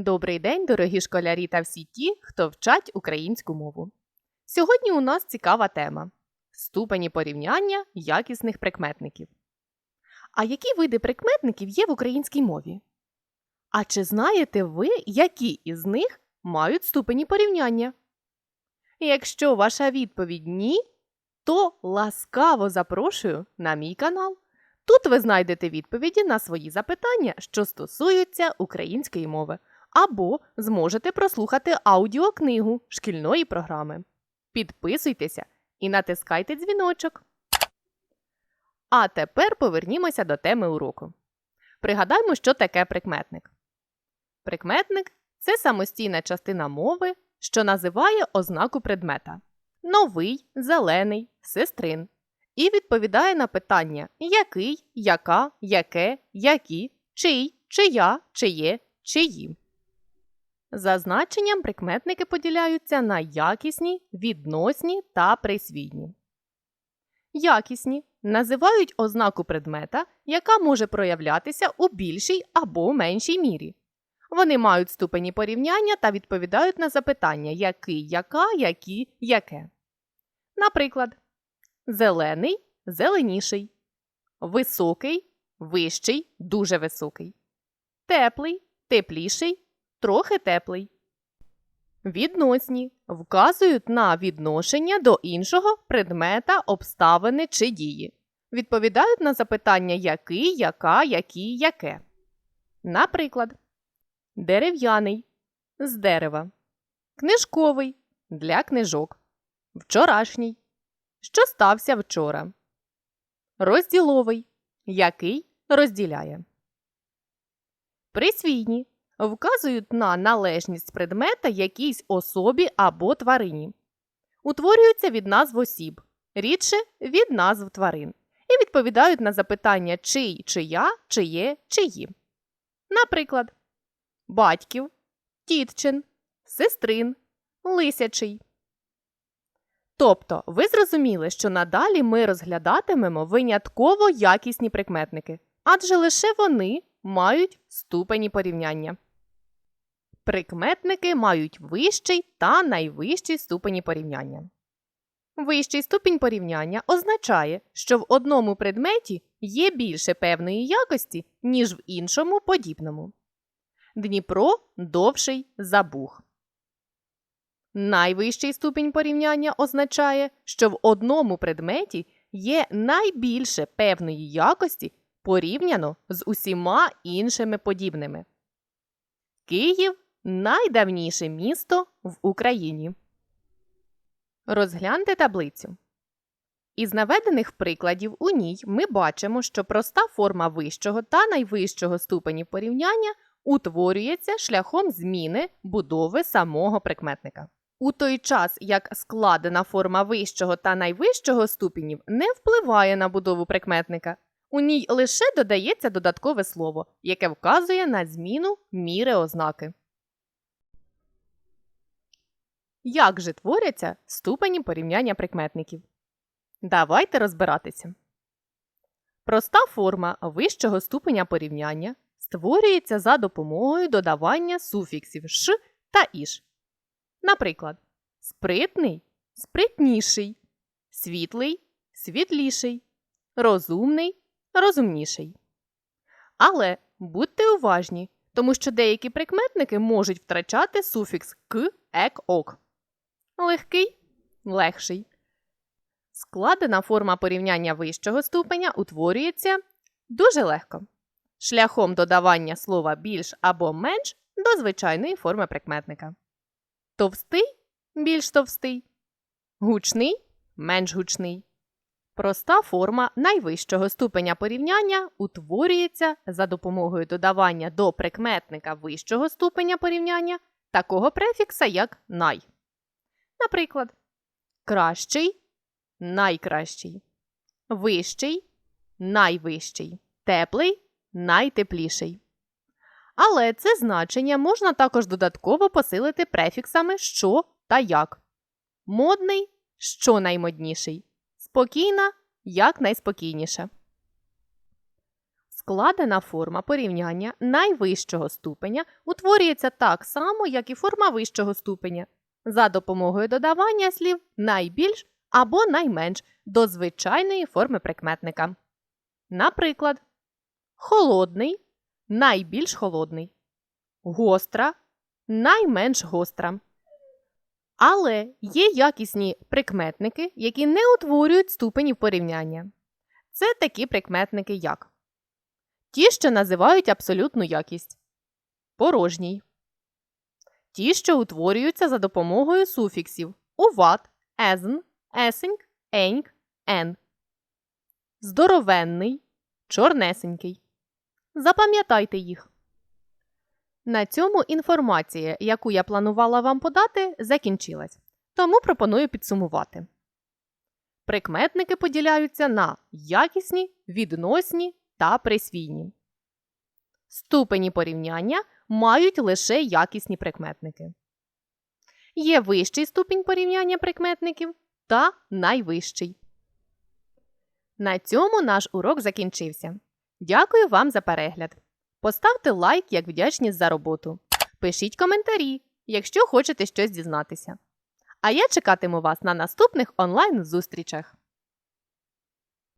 Добрий день, дорогі школярі та всі ті, хто вчать українську мову. Сьогодні у нас цікава тема ступені порівняння якісних прикметників. А які види прикметників є в українській мові? А чи знаєте ви, які із них мають ступені порівняння? Якщо ваша відповідь ні, то ласкаво запрошую на мій канал. Тут ви знайдете відповіді на свої запитання, що стосуються української мови, або зможете прослухати аудіокнигу шкільної програми. Підписуйтеся і натискайте дзвіночок. А тепер повернімося до теми уроку. Пригадаймо, що таке прикметник. Прикметник це самостійна частина мови, що називає ознаку предмета новий, зелений, сестрин і відповідає на питання який, яка, яке, які, чий, чия, чиє, чиї. За значенням прикметники поділяються на якісні, відносні та присвідні. Якісні називають ознаку предмета, яка може проявлятися у більшій або меншій мірі. Вони мають ступені порівняння та відповідають на запитання який, яка, які, яке. Наприклад, зелений зеленіший, високий вищий, дуже високий, теплий тепліший, трохи теплий. Відносні вказують на відношення до іншого предмета, обставини чи дії. Відповідають на запитання який, яка, які, яке. Наприклад, дерев'яний з дерева, книжковий для книжок, вчорашній, що стався вчора, розділовий, який розділяє. Присвійні вказують на належність предмета якійсь особі або тварині. Утворюються від назв осіб, рідше від назв тварин, і відповідають на запитання чий, чия, чиє, чиї. Наприклад, батьків, тітчин, сестрин, лисячий. Тобто, ви зрозуміли, що надалі ми розглядатимемо винятково якісні прикметники, адже лише вони мають ступені порівняння. Прикметники мають вищий та найвищий ступені порівняння. Вищий ступінь порівняння означає, що в одному предметі є більше певної якості, ніж в іншому подібному. Дніпро довший за Буг. Найвищий ступінь порівняння означає, що в одному предметі є найбільше певної якості порівняно з усіма іншими подібними. Київ найдавніше місто в Україні. Розгляньте таблицю. Із наведених прикладів у ній ми бачимо, що проста форма вищого та найвищого ступенів порівняння утворюється шляхом зміни будови самого прикметника. У той час як складена форма вищого та найвищого ступенів не впливає на будову прикметника, у ній лише додається додаткове слово, яке вказує на зміну міри ознаки. Як же творяться ступені порівняння прикметників? Давайте розбиратися. Проста форма вищого ступеня порівняння створюється за допомогою додавання суфіксів ш та іш. Наприклад, спритний спритніший, світлий світліший, розумний розумніший. Але будьте уважні, тому що деякі прикметники можуть втрачати суфікс к, ек, ок. Легкий легший. Складена форма порівняння вищого ступеня утворюється дуже легко. Шляхом додавання слова більш або менш до звичайної форми прикметника. Товстий більш товстий. Гучний менш гучний. Проста форма найвищого ступеня порівняння утворюється за допомогою додавання до прикметника вищого ступеня порівняння такого префікса, як най. Наприклад, кращий найкращий, вищий найвищий, теплий найтепліший. Але це значення можна також додатково посилити префіксами що та як. Модний що наймодніший. Спокійна як найспокійніше. Складена форма порівняння найвищого ступеня утворюється так само, як і форма вищого ступеня, за допомогою додавання слів найбільш або найменш до звичайної форми прикметника. Наприклад, холодний найбільш холодний, гостра найменш гостра. Але є якісні прикметники, які не утворюють ступенів порівняння. Це такі прикметники, як ті, що називають абсолютну якість, порожній, ті, що утворюються за допомогою суфіксів уват, езн, есеньк, еньк, ен, здоровенний, чорнесенький. Запам'ятайте їх. На цьому інформація, яку я планувала вам подати, закінчилась. Тому пропоную підсумувати. Прикметники поділяються на якісні, відносні та присвійні. Ступені порівняння мають лише якісні прикметники. Є вищий ступінь порівняння прикметників та найвищий. На цьому наш урок закінчився. Дякую вам за перегляд. Поставте лайк як вдячність за роботу. Пишіть коментарі, якщо хочете щось дізнатися. А я чекатиму вас на наступних онлайн-зустрічах.